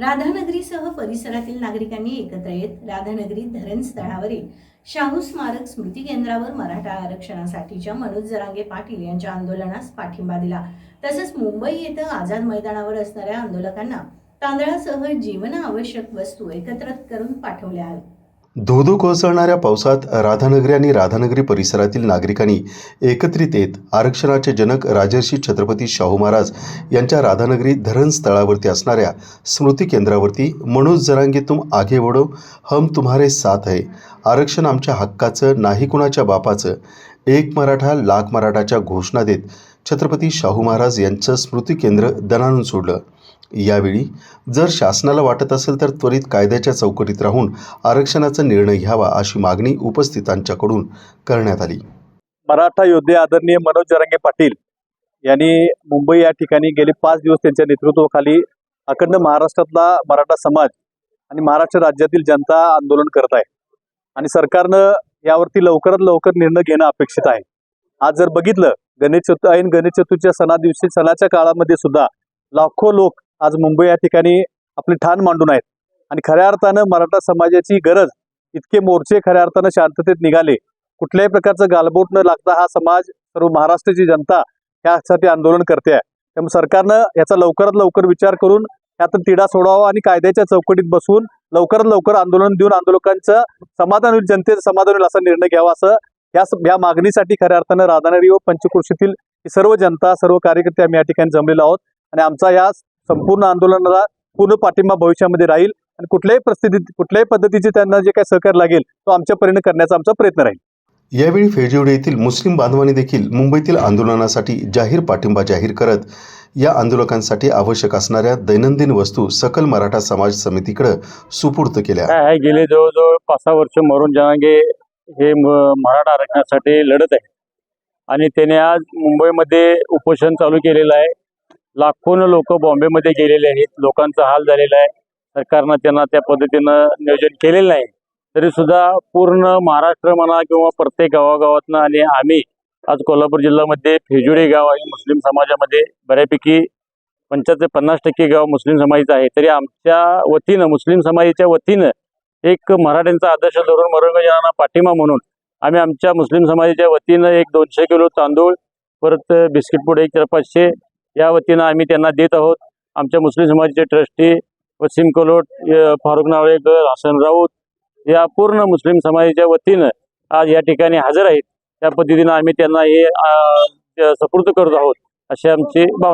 राधानगरीसह परिसरातील नागरिकांनी एकत्र येत राधानगरी धरणस्थळावरील शाहू स्मारक स्मृती केंद्रावर मराठा आरक्षणासाठीच्या मनोज जरांगे पाटील यांच्या आंदोलनास पाठिंबा दिला. तसंच मुंबई येथे आझाद मैदानावर असणाऱ्या आंदोलकांना तांदळासह जीवनावश्यक वस्तू एकत्र करून पाठवल्या आहेत धोधो कोसळणाऱ्या पावसात राधानगरी आणि राधानगरी परिसरातील नागरिकांनी एकत्रित येत आरक्षणाचे जनक राजर्षी छत्रपती शाहू महाराज यांच्या राधानगरी धरण स्थळावरती असणाऱ्या स्मृती केंद्रावरती मनोज जरांगे तुम आगे वडो हम तुम्हारे साथ आहे आरक्षण आमच्या हक्काचं नाही कुणाच्या बापाचं. एक मराठा लाख मराठाच्या घोषणा देत छत्रपती शाहू महाराज यांचं स्मृती केंद्र दणानून सोडलं. यावेळी जर शासनाला वाटत असेल तर त्वरित कायद्याच्या चौकटीत राहून आरक्षणाचा निर्णय घ्यावा अशी मागणी उपस्थितांच्याकडून करण्यात आली. मराठा योद्धे आदरणीय मनोज जरांगे पाटील यांनी मुंबई या ठिकाणी गेले पाच दिवस त्यांच्या नेतृत्वाखाली अखंड महाराष्ट्रातला मराठा समाज आणि महाराष्ट्र राज्यातील जनता आंदोलन करत आहे. आणि सरकारनं यावरती लवकरात लवकर निर्णय घेणं अपेक्षित आहे. आज जर बघितलं गणेश चतु ऐन गणेश चतुर्थीच्या सणा दिवशी सणाच्या काळामध्ये सुद्धा लाखो लोक आज मुंबई या ठिकाणी आपले ठाण मांडून आहेत. आणि खऱ्या अर्थानं मराठा समाजाची गरज इतके मोर्चे खऱ्या अर्थानं शांततेत निघाले. कुठल्याही प्रकारचं गालबोट न लागता हा समाज सर्व महाराष्ट्राची जनता यासाठी आंदोलन करते आहे. त्यामुळे सरकारनं याचा लवकरात लवकर विचार करून यातून तिढा सोडावा आणि कायद्याच्या चौकटीत बसून लवकरात लवकर आंदोलन देऊन आंदोलकांचं समाधान होईल जनतेचं समाधान होईल असा निर्णय घ्यावा असं या या मागणीसाठी खऱ्या अर्थानं राधानगरी व पंचकृषीतील ही सर्व जनता सर्व कार्यकर्ते आम्ही या ठिकाणी जमलेलो आहोत. आणि आमचा या संपूर्ण आंदोलनाला पूर्ण पाठिंबा भविष्यामध्ये राहील आणि कुठल्याही परिस्थितीत कुठल्याही पद्धतीचे त्यांना जे काही सहकार्य लागेल तो आमच्या परीने करण्याचा आमचा प्रयत्न राहील. यावेळी फेजिवडे येथील मुस्लिम बांधवांनी देखील मुंबईतील आंदोलनासाठी जाहीर पाठिंबा जाहीर करत या आंदोलकांसाठी आवश्यक असणाऱ्या दैनंदिन वस्तू सकल मराठा समाज समितीकडे सुपूर्त केल्या. काय आहे गेले जवळजवळ पाच सहा वर्ष मरून जनांगे हे म- मराठा आरक्षणासाठी लढत आहे आणि त्याने आज मुंबईमध्ये उपोषण चालू केलेलं आहे. लाखोनं लोक बॉम्बेमध्ये गेलेले आहेत. लोकांचा हाल झालेला आहे. सरकारनं त्यांना त्या पद्धतीनं नियोजन केलेलं नाही. तरी सुद्धा पूर्ण महाराष्ट्र म्हणा किंवा प्रत्येक गावागावातनं आणि आम्ही आज कोल्हापूर जिल्ह्यामध्ये फेजुडे गाव आणि मुस्लिम समाजामध्ये बऱ्यापैकी पंच्याहत्तर पन्नास टक्के गाव मुस्लिम समाजाचं आहे तरी आमच्या वतीनं मुस्लिम समाजाच्या वतीनं एक मराठ्यांचा आदर्श धरून मरंगजनांना पाठिंबा म्हणून आम्ही आमच्या मुस्लिम समाजाच्या वतीनं एक दोनशे किलो तांदूळ परत बिस्किट पुढे एक चार पाचशे या वतीनं आम्ही त्यांना देत आहोत. आमच्या मुस्लिम समाजाचे ट्रस्टी वसीम कलोट फारुख नावळेकर हसन राऊत या पूर्ण मुस्लिम समाजाच्या वतीनं आज या ठिकाणी हजर आहेत. त्या पद्धतीनं आम्ही त्यांना हे अ, करत आहोत अशी आमची भावना